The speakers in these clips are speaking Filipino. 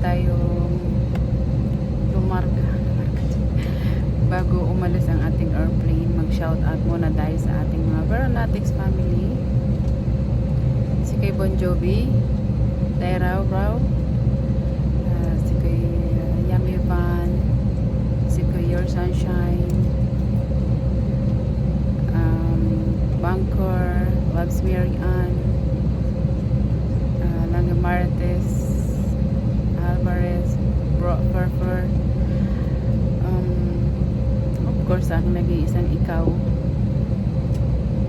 tayong lumarga. Bago umalis ang ating airplane, mag-shout out muna tayo sa ating mga Veronatics family. Si kay Bon Jovi, Tay Rao Rao, ah, si kay uh, Yami Van, si kay Your Sunshine, um, Bunker, Loves Mary Ann, uh, Langga Martes, Alvarez, Bro Furfur, um, of ang nag-iisang ikaw,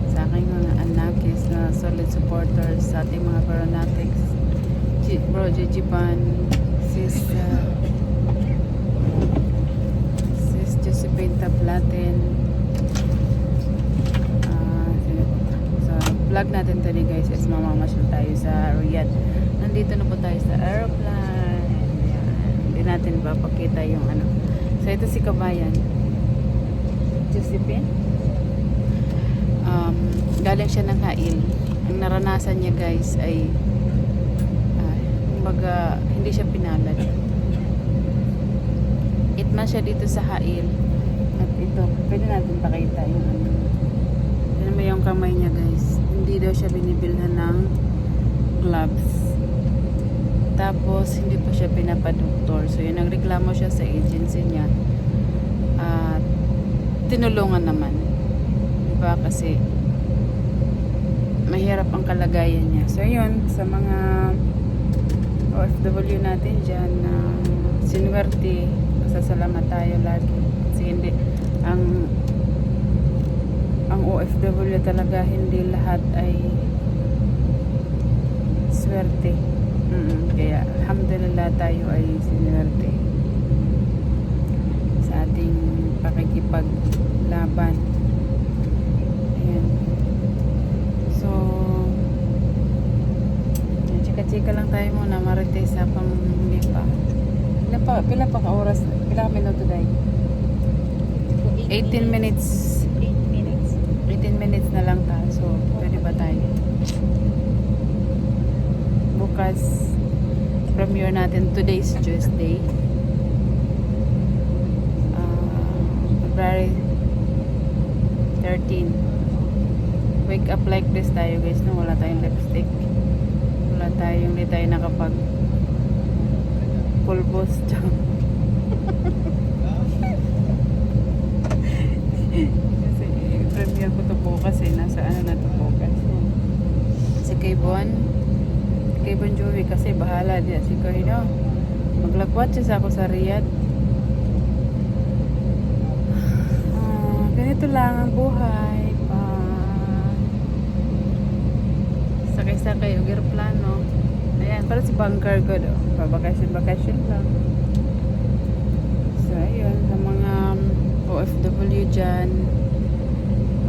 sa aking mga anakis na solid supporters sa ating mga Veronatics, G- Bro Gigi Pan, Sis, uh, Sis Josephine Tablatin, Ah, sa vlog natin today guys is mamamasyal tayo sa Riyadh. Nandito na po tayo sa aeroplane. Hindi natin papakita yung ano. So ito si Kabayan Josephine um, galing siya ng Hail ang naranasan niya guys ay ah, kumbaga hindi siya pinalad itman siya dito sa Hail at ito pwede natin pakita yung ano Tignan mo yung kamay niya guys. Hindi daw siya binibilhan ng gloves. Tapos, hindi pa siya pinapadoktor. So, yun, nagreklamo siya sa agency niya. At, tinulungan naman. Diba? Kasi, mahirap ang kalagayan niya. So, yun, sa mga OFW natin dyan na sinuwerte, masasalamat tayo lagi. Kasi hindi, ang ang OFW talaga hindi lahat ay swerte. Mm, kaya alhamdulillah tayo ay sinuwerte sa ating pakikipaglaban. Ayan. So, chika-chika lang tayo muna marites sa pang hindi pa. Pila pa, pila pa ka oras, pila ka minuto dahil? 18 minutes 8 minutes. 18 minutes na lang ta. So, pwede ba tayo? Bukas, premiere natin. Today's Tuesday. Ah, February 13. Wake up like this tayo guys. No? Wala tayong lipstick. Wala tayong, hindi tayo nakapag pulbos. Kasi premiere ko to bukas eh. Nasa ano na to bukas. Si kay Bon, kay Bon Jovi kasi bahala din. Si kay no, maglakwat siya sa ako sa Riyadh. Ah, ganito lang ang buhay. Pa sakay-sakay og aeroplano. Ayan, para si bunker ko do. Pabakasyon-bakasyon lang. So, ayun, sa mga um, OFW dyan,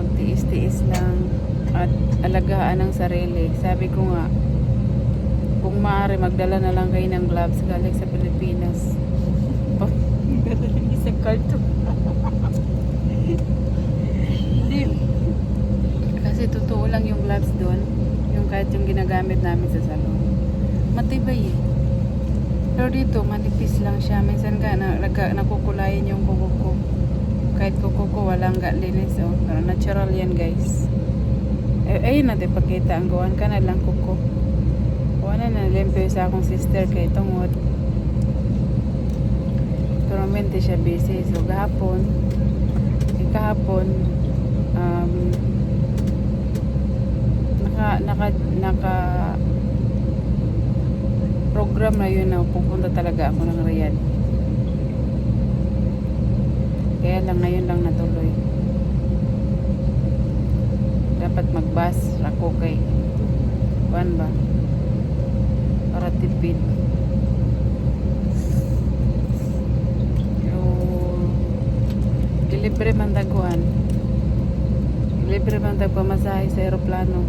magtiis-tiis lang at alagaan ang sarili. Sabi ko nga, kung maaari, magdala na lang kayo ng gloves galing sa Pilipinas. Carton. Hindi. Kasi totoo lang yung gloves doon. Yung kahit yung ginagamit namin sa salon. Matibay eh. Pero dito, manipis lang siya. Minsan ka, na, naga, nakukulayan yung kuko ko. Kahit kuko ko, walang linis. Oh. Pero natural yan, guys. Eh, ayun natin pakita. Ang gawan ka na lang kuko. Gawa na na limpyo sa akong sister kay tungod. Pero mente siya busy. So, gahapon, eh, kahapon, um, naka, naka, naka, program na yun na pupunta talaga ako ng Riyadh. Kaya lang ngayon lang natuloy. Dapat mag-bus ako kay Kuan ba? Para tipid. Pero delivery man taguan. Libre man tag pamasahe sa aeroplano.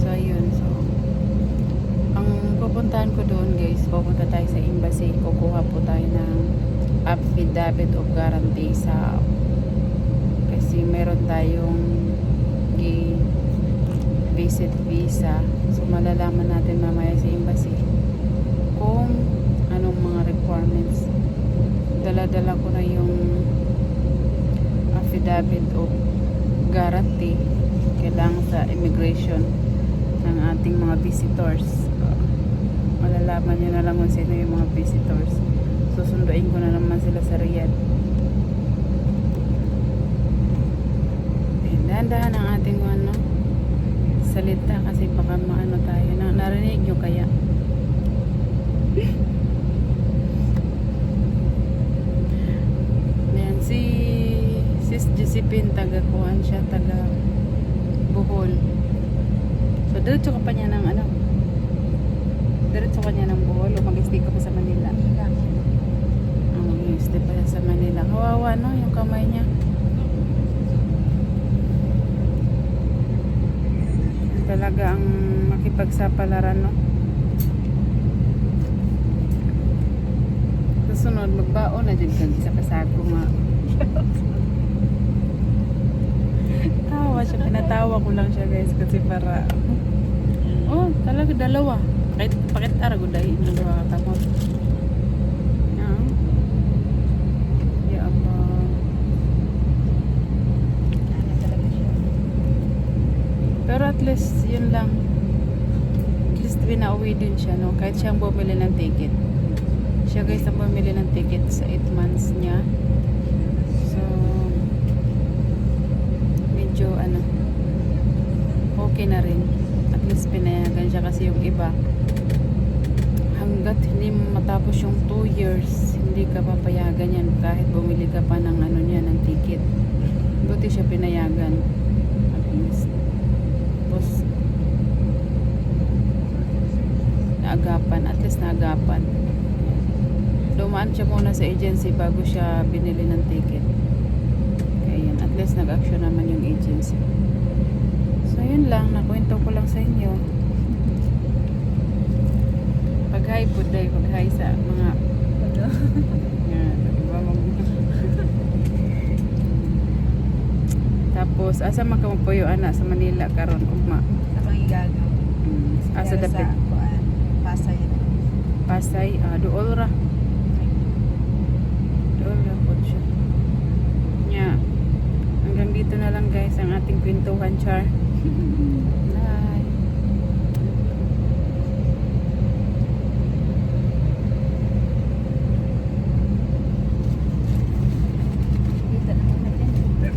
So, ayun. So, ang pupuntahan ko doon guys, pupunta tayo sa embassy. Kukuha po tayo ng affidavit of guarantee sa kasi meron tayong visit visa. So malalaman natin mamaya sa embassy kung anong mga requirements. Dala-dala ko na yung affidavit o guarantee kailangan sa immigration ng ating mga visitors. So, malalaman nyo na lang kung sino yung mga visitors. Susunduin ko na naman sila sa Riyadh. Dahan-dahan ang ating ano, salita kasi baka maano tayo. Na, narinig nyo kaya? Ayan, si Josephine taga Kuan siya, taga Bohol. So, diretso ka pa niya ng ano? Diretso ka niya ng Bohol o mag-stay ka pa sa Manila? Manila. Ang mag-stay pa sa Manila. Kawawa no, yung kamay niya. Talaga ang makipagsapalaran no. Susunod, magbaon na dyan kag isa kasako nga. Siya, pinatawa ko lang siya guys kasi para Oh, talaga dalawa. Kahit pakit arago dahil ng dua ka mo. Yeah. Ano. Pero at least, yun lang. At least pinauwi din siya, no? Kahit siyang bumili ng ticket. Siya guys ang bumili ng ticket sa 8 months niya. So, medyo ano, okay na rin. At least pinayagan siya kasi yung iba. Hanggat hindi matapos yung 2 years, hindi ka papayagan yan kahit bumili ka pa ng ano niya, ng ticket. Buti siya pinayagan. At least. Tapos, naagapan. At least naagapan. Dumaan siya muna sa agency bago siya binili ng ticket. Kaya. At least nag-action naman yung agency. So, yun lang. Nakwento ko lang sa inyo. Pag-hi po dahil pag-hi sa mga Ano? yan, mag- Tapos, asa man ka ana sa Manila karon ugma. Ako ang igagaw. Mm, asa kuan. Pasay. Pasay, ah, duol ra. Duol ra po siya. Nya, hanggang dito na lang guys ang ating kwentuhan char.